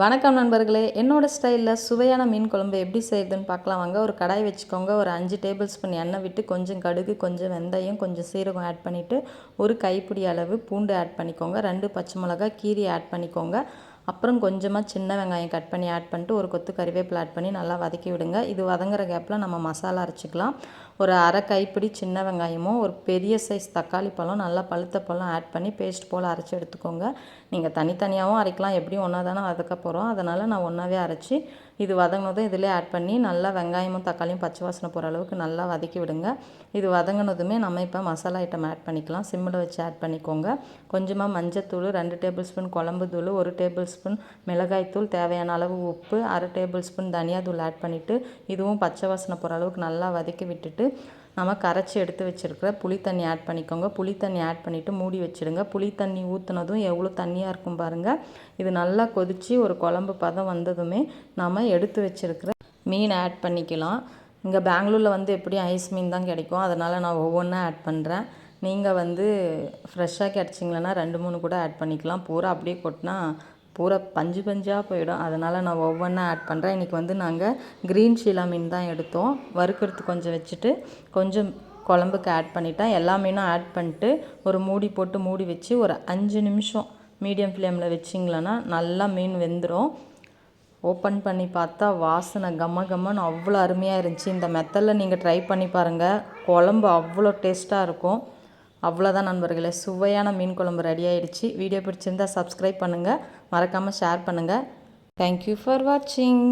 வணக்கம் நண்பர்களே. என்னோட ஸ்டைலில் சுவையான மீன் குழம்பு எப்படி செய்யுதுன்னு பார்க்கலாம். வாங்க ஒரு கடாய் வச்சுக்கோங்க. ஒரு அஞ்சு டேபிள் ஸ்பூன் எண்ணெய் விட்டு கொஞ்சம் கடுகு கொஞ்சம் வெந்தயம் கொஞ்சம் சீரகம் ஆட் பண்ணிவிட்டு ஒரு கைப்பிடி அளவு பூண்டு ஆட் பண்ணிக்கோங்க. ரெண்டு பச்சை மிளகாய் கீரி ஆட் பண்ணிக்கோங்க. அப்புறம் கொஞ்சமாக சின்ன வெங்காயம் கட் பண்ணி ஆட் பண்ணிட்டு ஒரு கொத்து கறிவேப்பிலை ஆட் பண்ணி நல்லா வதக்கி விடுங்க. இது வதங்குற கேப்பில் நம்ம மசாலா அரைச்சிக்கலாம். ஒரு அரை கைப்பிடி சின்ன வெங்காயமும் ஒரு பெரிய சைஸ் தக்காளி பழம் நல்லா பழுத்த பழம் ஆட் பண்ணி பேஸ்ட் போல் அரைச்சி எடுத்துக்கோங்க. நீங்கள் தனித்தனியாகவும் அரைக்கலாம். எப்படியும் ஒன்றா தானே வதக்க போகிறோம் அதனால் நான் ஒன்றாவே அரைச்சி இது வதங்கினதும் இதிலே ஆட் பண்ணி நல்லா வெங்காயமும் தக்காளியும் பச்சை வாசனை போகிற அளவுக்கு நல்லா வதக்கி விடுங்க. இது வதங்கினதுமே நம்ம இப்போ மசாலா ஐட்டம் ஆட் பண்ணிக்கலாம். சிம்மில் வச்சு ஆட் பண்ணிக்கோங்க. கொஞ்சமாக மஞ்சத்தூள் ரெண்டு டேபிள் ஸ்பூன் குழம்பு தூள் ஒரு டேபிள் ஸ்பூன் மிளகாய்த்தூள் தேவையான அளவு உப்பு அரை டேபிள் ஸ்பூன் தனியாத்தூள் ஆட் பண்ணிவிட்டு இதுவும் பச்சை வாசனை போகிற அளவுக்கு நல்லா வதக்கி விட்டுட்டு நம்ம கரைச்சி எடுத்து வச்சுருக்கிற புளி தண்ணி ஆட் பண்ணிக்கோங்க. புளி தண்ணி ஆட் பண்ணிவிட்டு மூடி வச்சுடுங்க. புளி தண்ணி ஊற்றுனதும் எவ்வளோ தண்ணியாக இருக்கும் பாருங்கள் இது நல்லா கொதித்து ஒரு குழம்பு பதம் வந்ததுமே நம்ம எடுத்து வச்சுருக்கிற மீன் ஆட் பண்ணிக்கலாம். இங்கே பெங்களூரில் வந்து எப்படியும் ஐஸ் மீன் தான் கிடைக்கும். அதனால் நான் ஒவ்வொன்றா ஆட் பண்ணுறேன் நீங்கள் வந்து ஃப்ரெஷ்ஷாக கிடச்சிங்களன்னா ரெண்டு மூணு கூட ஆட் பண்ணிக்கலாம். பூரா அப்படியே கொட்டினா பூரா பஞ்சு பஞ்சாக போயிடும். அதனால் நான் ஒவ்வொன்றா ஆட் பண்ணுறேன் இன்றைக்கி வந்து நாங்கள் க்ரீன் ஷீலா மீன் தான் எடுத்தோம். வறுக்கிறதுக்கு கொஞ்சம் வச்சுட்டு கொஞ்சம் குழம்புக்கு ஆட் பண்ணிட்டேன் எல்லா மீனும் ஆட் பண்ணிட்டு ஒரு மூடி போட்டு மூடி வச்சு ஒரு அஞ்சு நிமிஷம் மீடியம் ஃப்ளேமில் வச்சிங்களன்னா நல்லா மீன் வெந்துடும் ஓப்பன் பண்ணி பார்த்தா வாசனை கம்ம கம்மன்னு அவ்வளோ அருமையாக இருந்துச்சு. இந்த மெத்தடில் நீங்கள் ட்ரை பண்ணி பாருங்கள் குழம்பு அவ்வளோ டேஸ்ட்டாக இருக்கும். அவ்வளோதான் நண்பர்களே. சுவையான மீன் குழம்பு ரெடி ஆகிடுச்சு வீடியோ பிடிச்சிருந்தால் சப்ஸ்கிரைப் பண்ணுங்கள் மறக்காமல் ஷேர் பண்ணுங்கள் தேங்க்யூ ஃபார் வாட்சிங்